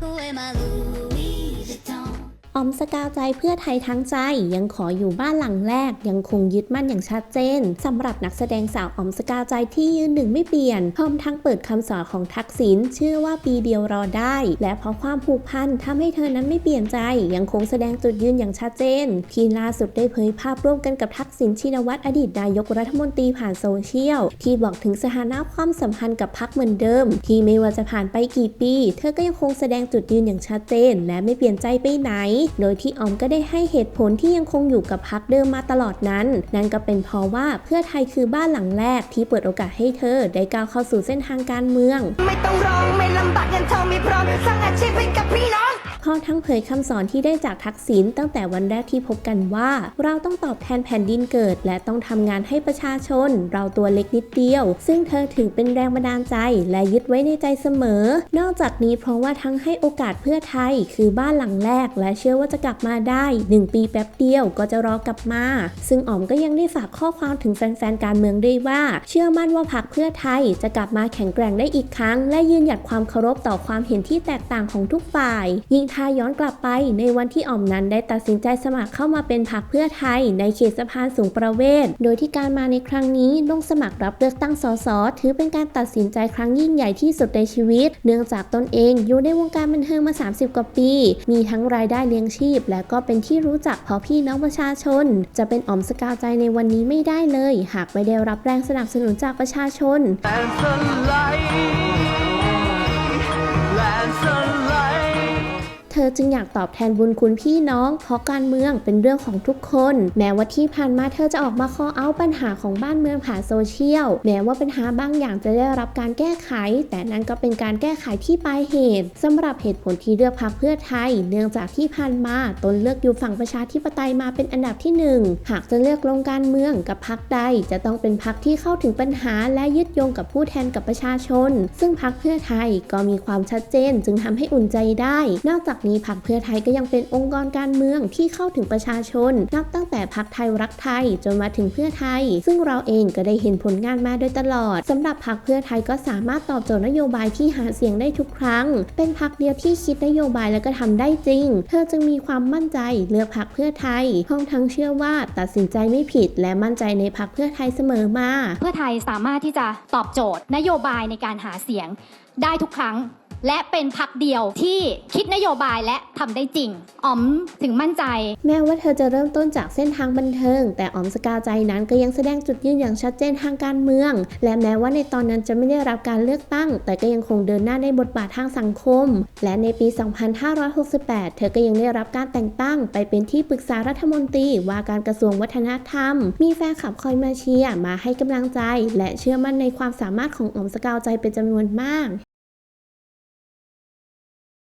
who am I losing? อมสกาวใจเพื่อไทยทั้งใจ ยังขออยู่บ้านหลังแรก ยังคงยึดมั่นอย่างชัดเจนสำหรับนักแสดงสาวออมสกาวใจที่ยืนหนึ่งไม่เปลี่ยนพร้อมทั้งเปิดคำสอนของทักษิณเชื่อว่าปีเดียวรอได้ และเพราะความผูกพันทำให้เธอนั้นไม่เปลี่ยนใจ ยังคงแสดงจุดยืนอย่างชัดเจนที่ล่าสุดได้เผยภาพร่วมกันกับทักษิณชินวัตรอดีตนายกรัฐมนตรีผ่านโซเชียล ที่บอกถึงสถานะความสัมพันธ์กับพักเหมือนเดิม ที่ไม่ว่าจะผ่านไปกี่ปี เธอก็ยังคงแสดงจุดยืนอย่างชัดเจน และไม่เปลี่ยนใจไปไหนโดยที่ออมก็ได้ให้เหตุผลที่ยังคงอยู่กับพักเดิมมาตลอดนั้น นั่นก็เป็นเพราะว่าเพื่อไทยคือบ้านหลังแรกที่เปิดโอกาสให้เธอได้ก้าวเข้าสู่เส้นทางการเมือง ไม่ต้องร้องไม่ลำบากยันทองมีพร้อมสร้างอาชีพให้กับพี่น้อง พร้อมทั้งเผยคำสอนที่ได้จากทักษิณตั้งแต่วันแรกที่พบกันว่า เราต้องตอบแทนแผ่นดินเกิด และต้องทำงานให้ประชาชน เราตัวเล็กนิดเดียว ซึ่งเธอถือเป็นแรงบันดาลใจ และยึดไว้ในใจเสมอ นอกจากนี้เพราะว่าทั้งให้โอกาสเพื่อไทย คือบ้านหลังแรก และเชื่อว่าจะกลับมาได้ 1 ปีแป๊บเดียวก็จะรอกลับมา ซึ่งอ๋อมก็ยังได้ฝากข้อความถึงแฟนๆการเมืองด้วยว่า เชื่อมั่นว่าพรรคเพื่อไทยจะกลับมาแข็งแกร่งได้อีกครั้ง และยืนหยัดความเคารพต่อความเห็นที่แตกต่างของทุกฝ่าย ยิ่งถ้าย้อนกลับไปในวันที่อ๋อมนั้นได้ตัดสินใจสมัครเข้ามาเป็นพรรคเพื่อไทย ในเขตสะพานสูงประเวศ โดยที่การมาในครั้งนี้ลงสมัครรับเลือกตั้งสสถือเป็นการตัดสินใจครั้งยิ่งใหญ่ที่สุดในชีวิต เนื่องจากตนเองอยู่ในวงการบันเทิงมา 30 กว่าปี มีทั้งรายได้เลี้ยงชีพ และก็เป็นที่รู้จักพราะพี่น้องประชาชน จะเป็นอ๋อมสกาวใจในวันนี้ไม่ได้เลย หากไม่ได้รับแรงสนับสนุนจากประชาชน อจึงอยากตอบแทนบุญคุณพี่น้อง เพราะการเมืองเป็นเรื่องของทุกคน แม้ว่าที่ผ่านมาเธอจะออกมาคอเอาปัญหาของบ้านเมืองผ่านโซเชียล แม้ว่าปัญหาบางอย่างจะได้รับการแก้ไข แต่นั่นก็เป็นการแก้ไขที่ปลายเหตุสำหรับเหตุผลที่เลือกพรรคเพื่อไทย เนื่องจากที่ผ่านมาตนเลือกอยู่ฝั่งประชาธิปไตยมาเป็นอันดับที่หนึ่งหากจะเลือกลงการเมืองกับพรรคใด จะต้องเป็นพรรคที่เข้าถึงปัญหา และยึดโยงกับผู้แทนกับประชาชน ซึ่งพรรคเพื่อไทยก็มีความชัดเจน จึงทำให้อุ่นใจได้ นอกจากนี้พรรคเพื่อไทยก็ยังเป็นองค์กรการเมืองที่เข้าถึงประชาชน นับตั้งแต่พรรคไทยรักไทยจนมาถึงเพื่อไทย ซึ่งเราเองก็ได้เห็นผลงานมาโดยตลอดสำหรับพรรคเพื่อไทยก็สามารถตอบโจทย์นโยบายที่หาเสียงได้ทุกครั้ง เป็นพรรคเดียวที่คิดนโยบายแล้วก็ทำได้จริง เธอจึงมีความมั่นใจเลือกพรรคเพื่อไทยพร้อมทั้งเชื่อว่าตัดสินใจไม่ผิด และมั่นใจในพรรคเพื่อไทยเสมอมา เพื่อไทยสามารถที่จะตอบโจทย์นโยบายในการหาเสียงได้ทุกครั้ง และเป็นพักเดียวที่คิดนโยบายและทำได้จริง อ๋อมถึงมั่นใจ แม้ว่าเธอจะเริ่มต้นจากเส้นทางบันเทิง แต่ออมสกาวใจนั้นก็ยังแสดงจุดยืนอย่างชัดเจนทางการเมือง และแม้ว่าในตอนนั้นจะไม่ได้รับการเลือกตั้ง แต่ก็ยังคงเดินหน้าในบทบาททางสังคม และในปี 2568 เธอก็ยังได้รับการแต่งตั้ง ไปเป็นที่ปรึกษารัฐมนตรีว่าการกระทรวงวัฒนธรรม มีแฟนคลับคอยมาเชียร์มาให้กำลังใจ และเชื่อมั่นในความสามารถของออมสกาวใจเป็นจำนวนมาก